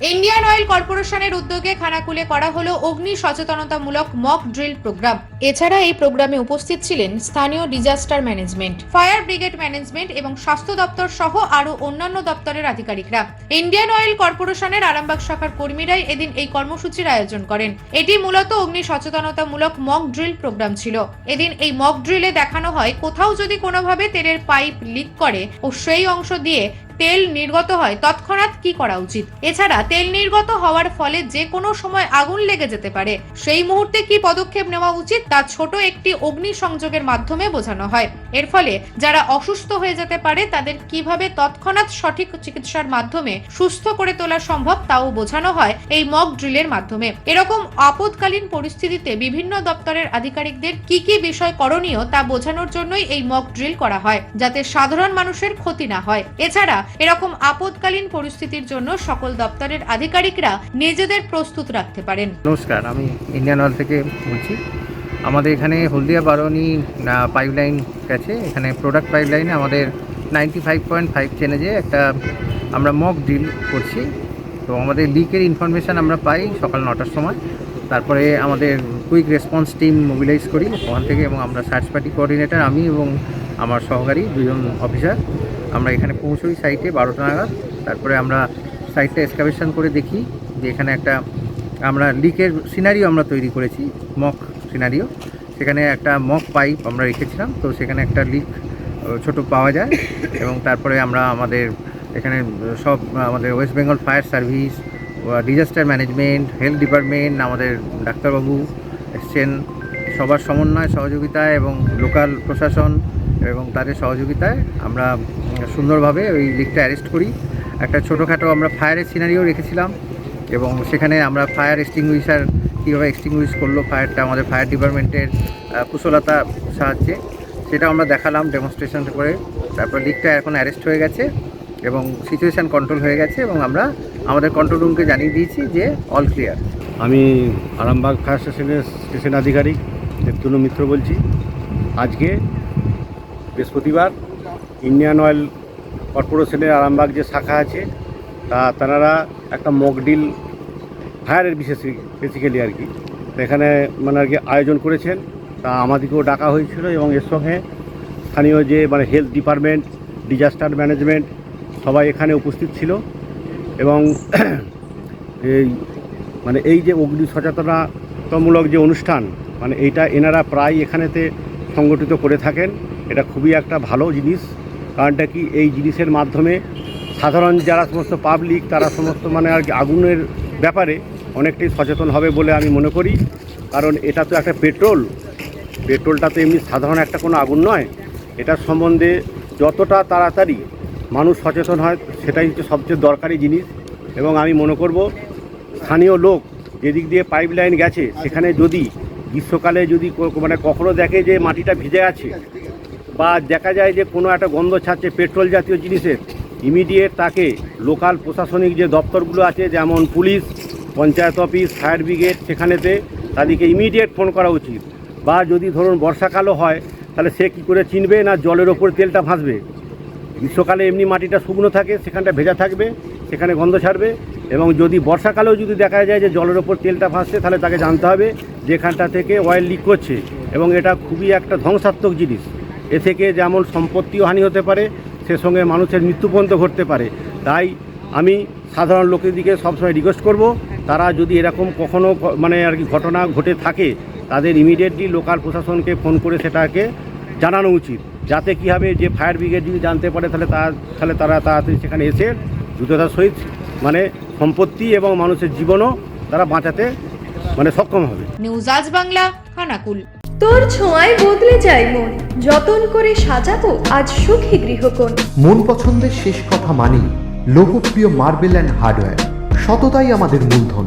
Indian oil কর্পোরেশনের উদ্যোগে খানাকুলে করা হলো অগ্নি সচেতনতামূলক মক ড্রিল প্রোগ্রাম। এছাড়া এই প্রোগ্রামে উপস্থিত ছিলেন স্থানীয় disaster management, fire brigade management এবং স্বাস্থ্য দপ্তর সহ আরও অন্যান্য দপ্তরের আধিকারিকরা। ইন্ডিয়ান অয়েল কর্পোরেশনের আরামবাগ শাখার কর্মীরাই এদিন এই কর্মসূচির আয়োজন করেন। এটি মূলত অগ্নি সচেতনতামূলক মক ড্রিল প্রোগ্রাম ছিল। এদিন এই মক ড্রিলে দেখানো হয় কোথাও যদি কোনোভাবে তেলের পাইপ লিক করে ও সেই অংশ দিয়ে তেল নির্গত হয়, তৎক্ষণাৎ কি করা উচিত? এছাড়া তেল নির্গত হওয়ার ফলে যে কোনো সময় আগুন লেগে যেতে পারে। সেই মুহূর্তে কি পদক্ষেপ নেওয়া উচিত? তা ছোট একটি অগ্নি সংযোগের মাধ্যমে বোঝানো হয়। এর ফলে যারা অসুস্থ হয়ে যেতে পারে, তাদের কীভাবে তৎক্ষণাৎ সঠিক চিকিৎসার মাধ্যমে সুস্থ করে তোলা সম্ভব, তাও বোঝানো হয় এই মক ড্রিলের মাধ্যমে। এরকম আপদকালীন পরিস্থিতিতে বিভিন্ন দপ্তরের আধিকারিকদের কি কি বিষয় করণীয়, তা বোঝানোর জন্যই এই মক ড্রিল করা হয়, যাতে সাধারণ মানুষের ক্ষতি না হয়। এছাড়া এরকম আপদকালীন পরিস্থিতির জন্য সকল দপ্তরের আধিকারিকরা নিজেদের প্রস্তুত রাখতে পারেন। নমস্কার, আমি ইন্ডিয়ান অয়েল থেকে বলছি। আমাদের এখানে হলদিয়া বারণী পাইপলাইন গেছে। এখানে প্রোডাক্ট পাইপলাইনে আমাদের নাইনটি ফাইভ পয়েন্ট ফাইভ চেনেজে একটা আমরা মক ডিল করছি। তো আমাদের লিকের ইনফরমেশান আমরা পাই সকাল নটার সময়। তারপরে আমাদের কুইক রেসপন্স টিম মোবিলাইজ করি। ওখান থেকে এবং আমরা সার্চ পার্টি কোঅর্ডিনেটর আমি এবং আমার সহকারী দুজন অফিসার আমরা এখানে পৌঁছই সাইটে বারোটা নাগাদ। তারপরে আমরা সাইটটা এক্সকাভেশন করে দেখি যে এখানে একটা, আমরা লিকের সিনারিও আমরা তৈরি করেছি মক সিনারিও সেখানে একটা মক পাইপ আমরা রেখেছিলাম, তো সেখানে একটা লিক ছোট পাওয়া যায়। এবং তারপরে আমরা আমাদের এখানে সব, আমাদের West Bengal fire service disaster management health department আমাদের ডাক্তারবাবু এসছেন। সবার সমন্বয়, সহযোগিতায় এবং লোকাল প্রশাসন এবং তাদের সহযোগিতায় আমরা সুন্দরভাবে ওই লিকটা অ্যারেস্ট করি। একটা ছোটোখাটো আমরা ফায়ারের সিনারিও রেখেছিলাম এবং সেখানে আমরা ফায়ার এক্সটিংগুইশার কীভাবে এক্সটিংগুইশ করল ফায়ারটা আমাদের ফায়ার ডিপার্টমেন্টের কুশলতা সাহায্যে। সেটা আমরা দেখালাম ডেমনস্ট্রেশন করে। তারপর লিকটা এখন অ্যারেস্ট হয়ে গেছে এবং সিচুয়েশান কন্ট্রোল হয়ে গেছে এবং আমরা আমাদের কন্ট্রোল রুমকে জানিয়ে দিয়েছি যে অল ক্লিয়ার আমি আরামবাগ ফায়ার স্টেশনের স্টেশন আধিকারিক। দেবতনু মিত্র বলছি। আজকে বৃহস্পতিবার ইন্ডিয়ান অয়েল কর্পোরেশনের আরামবাগ যে শাখা আছে, তা তারা একটা মক ডিল ফায়ারের বিশেষ বেসিক্যালি আর কি। এখানে মানে আর কি আয়োজন করেছেন। তা আমাদেরকেও ডাকা হয়েছিল এবং এর সঙ্গে স্থানীয় যে মানে হেলথ ডিপার্টমেন্ট ডিজাস্টার ম্যানেজমেন্ট সবাই এখানে উপস্থিত ছিল এবং এই মানে এই যে অগ্নি সচেতনতামূলক যে অনুষ্ঠান মানে এইটা এনারা প্রায় এখানেতে সংগঠিত করে থাকেন। এটা খুবই একটা ভালো জিনিস। কারণটা কি? এই জিনিসের মাধ্যমে সাধারণ যারা সমস্ত পাবলিক তারা সমস্ত মানে আর কি আগুনের ব্যাপারে অনেকটাই সচেতন হবে বলে আমি মনে করি। কারণ এটা তো একটা পেট্রোল। পেট্রোলটা তো এমনি সাধারণ একটা কোনো আগুন নয়। এটার সম্বন্ধে যতটা তাড়াতাড়ি মানুষ সচেতন হয়, সেটাই হচ্ছে সবচেয়ে দরকারি জিনিস। এবং আমি মনে করব, স্থানীয় লোক যেদিক দিয়ে পাইপ লাইন গেছে, সেখানে যদি গ্রীষ্মকালে যদি মানে কখনো দেখে যে মাটিটা ভিজে আছে, বা দেখা যায় যে কোনো একটা গন্ধ ছাড়ছে পেট্রোল জাতীয় জিনিসের ইমিডিয়েট তাকে লোকাল প্রশাসনিক যে দপ্তরগুলো আছে, যেমন police, panchayat office fire brigade সেখানেতে তাদেরকে ইমিডিয়েট ফোন করা উচিত। বা যদি ধরুন বর্ষাকালও হয়, তাহলে সে কী করে চিনবে না জলের ওপর তেলটা ভাসবে? গ্রীষ্মকালে এমনি মাটিটা শুকনো থাকে, সেখানটা ভেজা থাকবে, সেখানে গন্ধ ছাড়বে, এবং যদি বর্ষাকালেও যদি দেখা যায় যে জলের ওপর তেলটা ভাসছে, তাহলে তাকে জানতে হবে যে এখানটা থেকে অয়েল লিক করছে এবং এটা খুবই একটা ধ্বংসাত্মক জিনিস। এ থেকে যেমন সম্পত্তিও হানি হতে পারে, সে সঙ্গে মানুষের মৃত্যু পর্যন্ত ঘটতে পারে। তাই আমি সাধারণ লোকের দিকে সবসময় রিকোয়েস্ট করব, তারা যদি এরকম কখনো ক- মানে আর কি ঘটনা ঘটে থাকে, তাদের ইমিডিয়েটলি লোকাল প্রশাসনকে ফোন করে সেটাকে জানানো উচিত। যাতে কী হবে, যে ফায়ার ব্রিগেড যদি জানতে পারে, তাহলে তার তাহলে তারা তাড়াতাড়ি সেখানে এসে দ্রুততার সহিত মানে সম্পত্তি এবং মানুষের জীবনও তারা বাঁচাতে মানে সক্ষম হবে। নিউজ আজ বাংলা খানাকুল। তোর ছোঁয়ায় বদলে যাই মন যতন করে সাজাবো আজ সুখী গৃহকোণ। মন পছন্দের শেষ কথা মানি লোকপ্রিয় মার্বেল অ্যান্ড হার্ডওয়্যার সততাই আমাদের মূলধন।